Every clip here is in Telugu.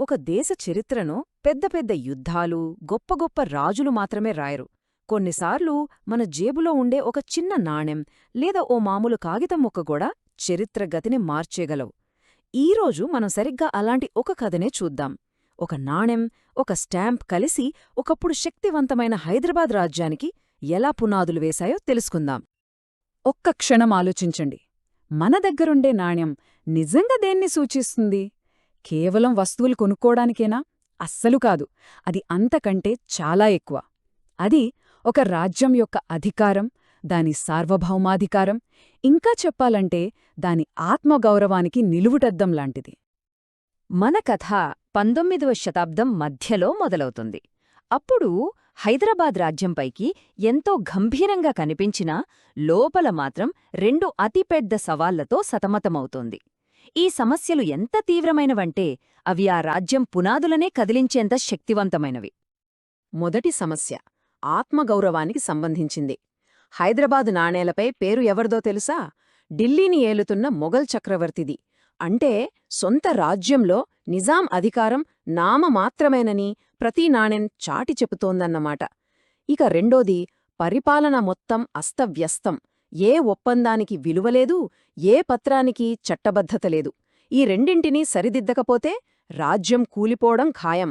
ఒక దేశ చరిత్రను పెద్ద పెద్ద యుద్ధాలు గొప్ప గొప్ప రాజులు మాత్రమే రాయరు. కొన్నిసార్లు మన జేబులో ఉండే ఒక చిన్న నాణెం లేదా ఓ మామూలు కాగితం ముక్క కూడా చరిత్ర గతిని మార్చేగలవు ఈరోజు మనం సరిగ్గా అలాంటి ఒక కథనే చూద్దాం. ఒక నాణెం ఒక స్టాంప్ కలిసి ఒకప్పుడు శక్తివంతమైన హైదరాబాద్ రాజ్యానికి ఎలా పునాదులు వేశాయో తెలుసుకుందాం. ఒక్క క్షణం ఆలోచించండి. మన దగ్గరుండే నాణ్యం నిజంగా దేన్ని సూచిస్తుంది? కేవలం వస్తువులు కొనుక్కోడానికేనా? అస్సలు కాదు. అది అంతకంటే చాలా ఎక్కువ. అది ఒక రాజ్యం యొక్క అధికారం దాని సార్వభౌమాధికారం ఇంకా చెప్పాలంటే దాని ఆత్మగౌరవానికి నిలువుటద్దం లాంటిది. మన కథ పంతొమ్మిదవ శతాబ్దం మధ్యలో మొదలవుతుంది. అప్పుడు హైదరాబాద్ రాజ్యంపైకి ఎంతో గంభీరంగా కనిపించినా లోపల మాత్రం రెండు అతిపెద్ద సవాళ్ళతో సతమతమవుతోంది. ఈ సమస్యలు ఎంత తీవ్రమైనవంటే అవి ఆ రాజ్యం పునాదులనే కదిలించేంత శక్తివంతమైనవి. మొదటి సమస్య ఆత్మగౌరవానికి సంబంధించింది. హైదరాబాదు నాణేలపై పేరు ఎవరిదో తెలుసా? ఢిల్లీని ఏలుతున్న మొఘల్ చక్రవర్తిది. అంటే సొంత రాజ్యంలో నిజాం అధికారం నామమాత్రమేనని ప్రతి నాణెం చాటి చెబుతోందన్నమాట. ఇక రెండోది పరిపాలన మొత్తం అస్తవ్యస్తం. ఏ ఒప్పందానికి విలువలేదు ఏ పత్రానికి చట్టబద్ధత లేదు. ఈ రెండింటినీ సరిదిద్దకపోతే రాజ్యం కూలిపోవడం ఖాయం.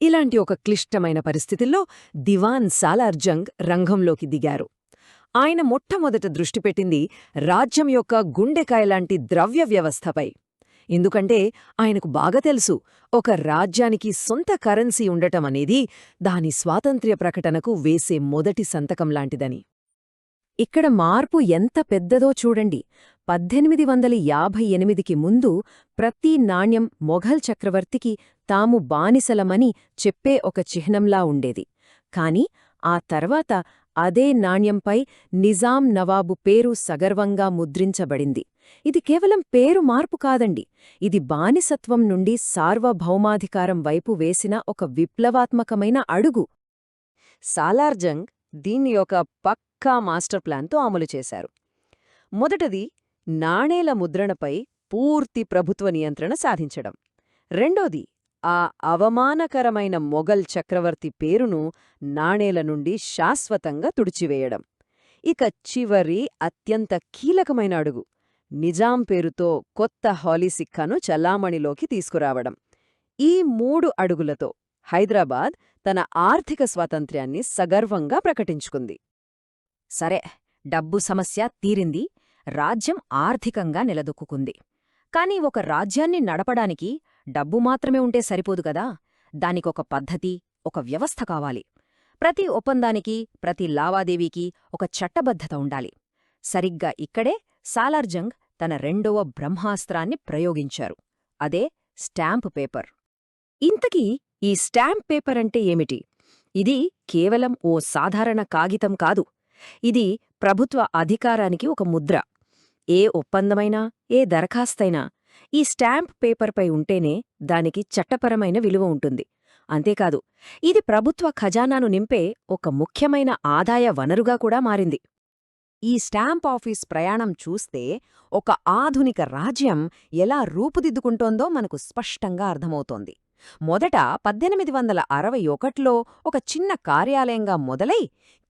ఇలాంటి ఒక క్లిష్టమైన పరిస్థితుల్లో దివాన్ సాలార్జంగ్ రంగంలోకి దిగారు. ఆయన మొట్టమొదట దృష్టిపెట్టింది రాజ్యం యొక్క గుండెకాయలాంటి ద్రవ్య వ్యవస్థపై. ఎందుకంటే ఆయనకు బాగా తెలుసు ఒక రాజ్యానికి సొంత కరెన్సీ ఉండటం అనేది దాని స్వాతంత్ర్య ప్రకటనకు వేసే మొదటి సంతకంలాంటిదని ఇక్కడ మార్పు ఎంత పెద్దదో చూడండి. పద్దెనిమిది వందల యాభై ఎనిమిదికి ముందు ప్రతి నాణ్యం మొఘల్ చక్రవర్తికి తాము బానిసలమని చెప్పే ఒక చిహ్నంలా ఉండేది. కాని ఆ తర్వాత అదే నాణ్యంపై నిజాం నవాబు పేరు సగర్వంగా ముద్రించబడింది. ఇది కేవలం పేరు మార్పు కాదండి. ఇది బానిసత్వం నుండి సార్వభౌమాధికారం వైపు వేసిన ఒక విప్లవాత్మకమైన అడుగు. సాలార్జంగ్ దీన్ని ఒక పక్క మాస్టర్ ప్లాన్తో అమలు చేశారు. మొదటది నాణేల ముద్రణపై పూర్తి ప్రభుత్వ నియంత్రణ సాధించడం. రెండోది ఆ అవమానకరమైన మొఘల్ చక్రవర్తి పేరును నాణేల నుండి శాశ్వతంగా తుడిచివేయడం. ఇక చివరి అత్యంత కీలకమైన అడుగు నిజాం పేరుతో కొత్త హాలీసిక్కాను చలామణిలోకి తీసుకురావడం. ఈ మూడు అడుగులతో హైదరాబాద్ తన ఆర్థిక స్వాతంత్ర్యాన్ని సగర్వంగా ప్రకటించుకుంది. సరే డబ్బు సమస్య తీరింది రాజ్యం ఆర్థికంగా నిలదొక్కుంది కాని ఒక రాజ్యాన్ని నడపడానికి డబ్బు మాత్రమే ఉంటే సరిపోదు కదా దానికొక పద్ధతి ఒక వ్యవస్థ కావాలి. ప్రతి ఒప్పందానికి ప్రతి లావాదేవీకి ఒక చట్టబద్ధత ఉండాలి. సరిగ్గా ఇక్కడే సాలార్జంగ్ తన రెండవ బ్రహ్మాస్త్రాన్ని ప్రయోగించారు. అదే స్టాంప్ పేపర్. ఇంతకీ ఈ స్టాంప్ పేపర్ అంటే ఏమిటి? ఇది కేవలం ఓ సాధారణ కాగితం కాదు. ఇది ప్రభుత్వ అధికారానికి ఒక ముద్ర. ఏ ఒప్పందమైనా ఏ దరఖాస్తైనా ఈ స్టాంప్ పేపర్పై ఉంటేనే దానికి చట్టపరమైన విలువ ఉంటుంది. అంతేకాదు ఇది ప్రభుత్వ ఖజానాను నింపే ఒక ముఖ్యమైన ఆదాయ వనరుగా కూడా మారింది. ఈ స్టాంప్ ఆఫీస్ ప్రయాణం చూస్తే ఒక ఆధునిక రాజ్యం ఎలా రూపుదిద్దుకుంటోందో మనకు స్పష్టంగా అర్థమవుతోంది. మొదట పద్దెనిమిది వందల అరవై ఒకటిలో ఒక చిన్న కార్యాలయంగా మొదలై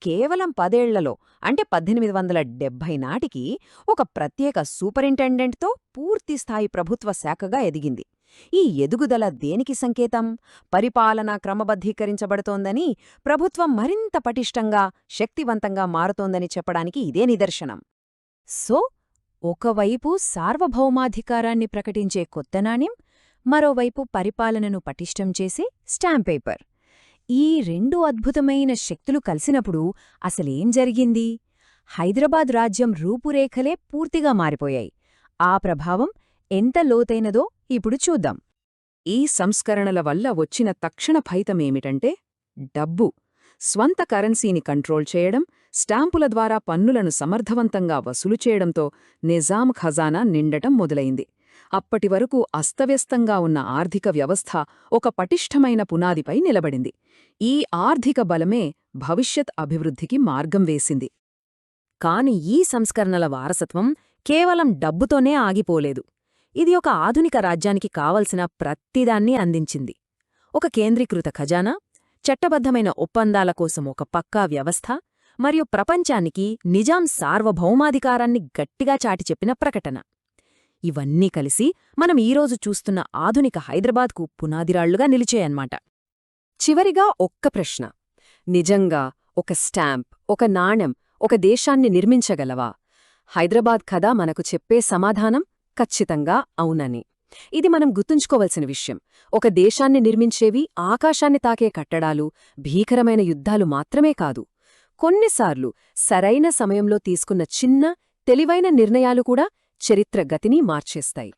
కేవలం పదేళ్ళలో అంటే పద్దెనిమిది వందల డెబ్భై నాటికి ఒక ప్రత్యేక సూపరింటెండెంట్తో పూర్తిస్థాయి ప్రభుత్వ శాఖగా ఎదిగింది. ఈ ఎదుగుదల దేనికి సంకేతం? పరిపాలన క్రమబద్ధీకరించబడుతోందని ప్రభుత్వం మరింత పటిష్టంగా శక్తివంతంగా మారుతోందని చెప్పడానికి ఇదే నిదర్శనం. సో ఒకవైపు సార్వభౌమాధికారాన్ని ప్రకటించే కొత్త నాణ్యం మరోవైపు పరిపాలనను పటిష్టం చేసే స్టాంప్ పేపర్. ఈ రెండు అద్భుతమైన శక్తులు కలిసినప్పుడు అసలేం జరిగింది? హైదరాబాద్ రాజ్యం రూపురేఖలే పూర్తిగా మారిపోయాయి. ఆ ప్రభావం ఎంత లోతైనదో ఇప్పుడు చూద్దాం. ఈ సంస్కరణల వల్ల వచ్చిన తక్షణ ఫైతమేమిటంటే డబ్బు. స్వంత కరెన్సీని కంట్రోల్ చేయడం స్టాంపుల ద్వారా పన్నులను సమర్థవంతంగా వసూలు చేయడంతో నిజాం ఖజానా నిండటం మొదలైంది. అప్పటివరకు అస్తవ్యస్తంగా ఉన్న ఆర్థిక వ్యవస్థ ఒక పటిష్టమైన పునాదిపై నిలబడింది. ఈ ఆర్థిక బలమే భవిష్యత్ అభివృద్ధికి మార్గం వేసింది. కాని ఈ సంస్కరణల వారసత్వం కేవలం డబ్బుతోనే ఆగిపోలేదు. ఇది ఒక ఆధునిక రాజ్యానికి కావలసిన ప్రతిదాన్ని అందించింది. ఒక కేంద్రీకృత ఖజానా చట్టబద్ధమైన ఒప్పందాల కోసం ఒక పక్కా వ్యవస్థ మరియు ప్రపంచానికి నిజాం సార్వభౌమాధికారాన్ని గట్టిగా చాటి చెప్పిన ప్రకటన. ఇవన్నీ కలిసి మనం ఈరోజు చూస్తున్న ఆధునిక హైదరాబాద్కు పునాదిరాళ్ళుగా నిలిచాయన్నమాట. చివరిగా ఒక్క ప్రశ్న. నిజంగా ఒక స్టాంప్ ఒక నాణెం ఒక దేశాన్ని నిర్మించగలవా? హైదరాబాద్ కథ మనకు చెప్పే సమాధానం ఖచ్చితంగా అవునని. ఇది మనం గుర్తుంచుకోవలసిన విషయం. ఒక దేశాన్ని నిర్మించేవి ఆకాశాన్ని తాకే కట్టడాలు భీకరమైన యుద్ధాలు మాత్రమే కాదు. కొన్నిసార్లు సరైన సమయంలో తీసుకున్న చిన్న తెలివైన నిర్ణయాలు కూడా చరిత్ర గతిని మార్చేస్తాయి.